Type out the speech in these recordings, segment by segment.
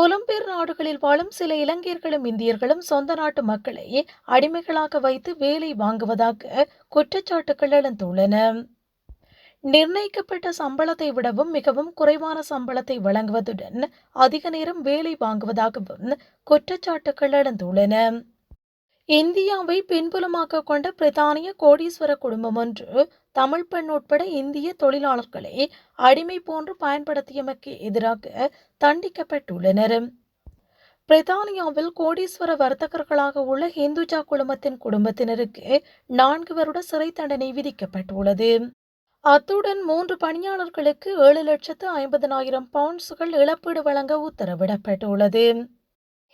புலம்பெயர் நாடுகளில் வாழும் சில இலங்கையர்களும் இந்தியர்களும் சொந்த நாட்டு மக்களை அடிமைகளாக வைத்து வேலை வாங்குவதாக குற்றச்சாட்டுகள் எழுந்துள்ளன. நிர்ணயிக்கப்பட்ட சம்பளத்தை விடவும் மிகவும் குறைவான சம்பளத்தை வழங்குவதுடன் அதிக நேரம் வேலை வாங்குவதாகவும் குற்றச்சாட்டுகள் எழுந்துள்ளன. இந்தியாவை பின்புலமாக கொண்ட பிரித்தானிய கோடீஸ்வர குடும்பம் ஒன்று தமிழ் பெண் உட்பட இந்திய தொழிலாளர்களை அடிமை போன்று பயன்படுத்தியமைக்கு எதிராக தண்டிக்கப்பட்டுள்ளனர். பிரித்தானியாவில் கோடீஸ்வர வர்த்தகர்களாக உள்ள ஹிந்துஜா குழுமத்தின் குடும்பத்தினருக்கு நான்கு வருட சிறை தண்டனை விதிக்கப்பட்டுள்ளது. அத்துடன் மூன்று பணியாளர்களுக்கு ஏழு லட்சத்து ஐம்பதனாயிரம் பவுண்ட்ஸ்கள் இழப்பீடு வழங்க உத்தரவிடப்பட்டுள்ளது.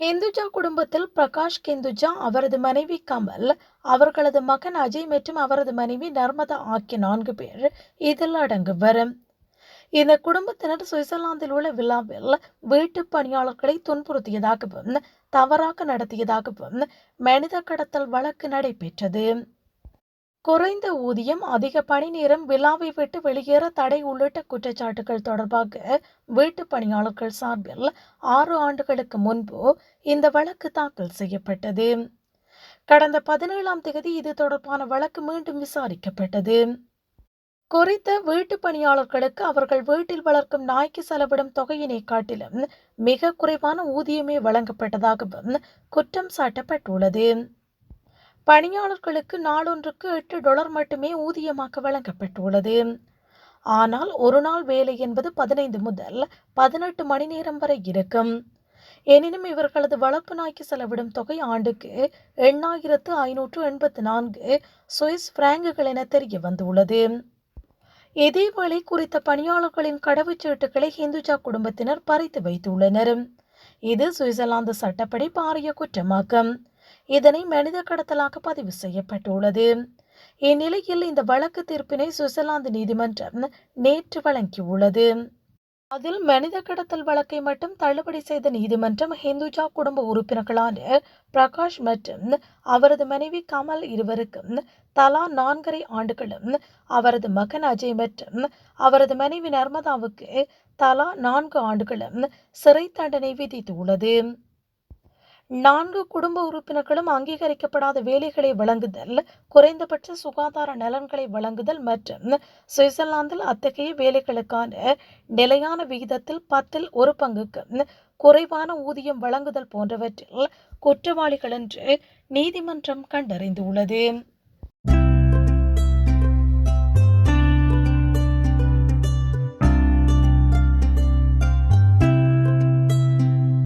ஹிந்துஜா குடும்பத்தில் பிரகாஷ் கெந்துஜா அவரது மனைவி கமல் அவர்களது மகன் அஜய் மற்றும் அவரது மனைவி நர்மதா ஆகிய நான்கு பேர் இதில் அடங்குவர். இந்த குடும்பத்தினர் சுவிட்சர்லாந்தில் உள்ள விழாவில் வீட்டு பணியாளர்களை துன்புறுத்தியதாகவும் தவறாக நடத்தியதாகவும் மனித கடத்தல் வழக்கு நடைபெற்றது. குறைந்த ஊதியம் அதிக பணி நேரம் விழாவை விட்டு வெளியேற தடை உள்ளிட்ட குற்றச்சாட்டுகள் தொடர்பாக வீட்டு பணியாளர்கள் சார்பில் ஆறு ஆண்டுகளுக்கு முன்பு இந்த வழக்கு தாக்கல் செய்யப்பட்டது. கடந்த பதினேழாம் தேதி இது தொடர்பான வழக்கு மீண்டும் விசாரிக்கப்பட்டது. குறித்த வீட்டு பணியாளர்களுக்கு அவர்கள் வீட்டில் வளர்க்கும் நாய்க்கு செலவிடும் தொகையினை காட்டிலும் மிக குறைவான ஊதியமே வழங்கப்பட்டதாகவும் குற்றம் சாட்டப்பட்டுள்ளது. பணியாளர்களுக்கு நாளொன்றுக்கு எட்டு டாலர் மட்டுமே ஊதியமாக வழங்கப்பட்டுள்ளது. ஆனால் ஒரு நாள் வேலை என்பது பதினைந்து முதல் பதினெட்டு மணி நேரம் வரை இருக்கும். எனினும் இவர்களது வளர்ப்பு நாய்க்கு செலவிடும் தொகை ஆண்டுக்கு எண்ணாயிரத்து ஐநூற்று எண்பத்து நான்கு சுவிஸ் பிராங்குகள் என தெரிய வந்துள்ளது. இதேவேளை குறித்த பணியாளர்களின் கடவுச்சீட்டுகளை ஹிந்துஜா குடும்பத்தினர் பறித்து வைத்துள்ளனர். இது சுவிட்சர்லாந்து சட்டப்படி பாரிய குற்றமாகும். இதனை மனித கடத்தலாக பதிவு செய்யப்பட்டுள்ளது. இந்நிலையில் இந்த வழக்கு தீர்ப்பினை சுவிட்சர்லாந்து நீதிமன்றம் நேற்று வழங்கியுள்ளது. அதில் மனித கடத்தல் வழக்கை மட்டும் தள்ளுபடி செய்த நீதிமன்றம் ஹிந்துஜா குடும்ப உறுப்பினர்களான பிரகாஷ் மற்றும் அவரது மனைவி கமல் இருவருக்கும் தலா நான்கரை ஆண்டுகளும் அவரது மகன் அஜய் மற்றும் அவரது மனைவி நர்மதாவுக்கு தலா நான்கு ஆண்டுகளும் சிறை தண்டனை விதித்துள்ளது. நான்கு குடும்ப உறுப்பினர்களும் அங்கீகரிக்கப்படாத வேலைகளை வழங்குதல் குறைந்தபட்ச சுகாதார நலன்களை வழங்குதல் மற்றும் சுவிட்சர்லாந்தில் அத்தகைய வேலைகளுக்கான நிலையான விகிதத்தில் பத்தில் ஒரு பங்குக்கு குறைவான ஊதியம் வழங்குதல் போன்றவற்றில் குற்றவாளிகள் என்று நீதிமன்றம் கண்டறிந்துள்ளது.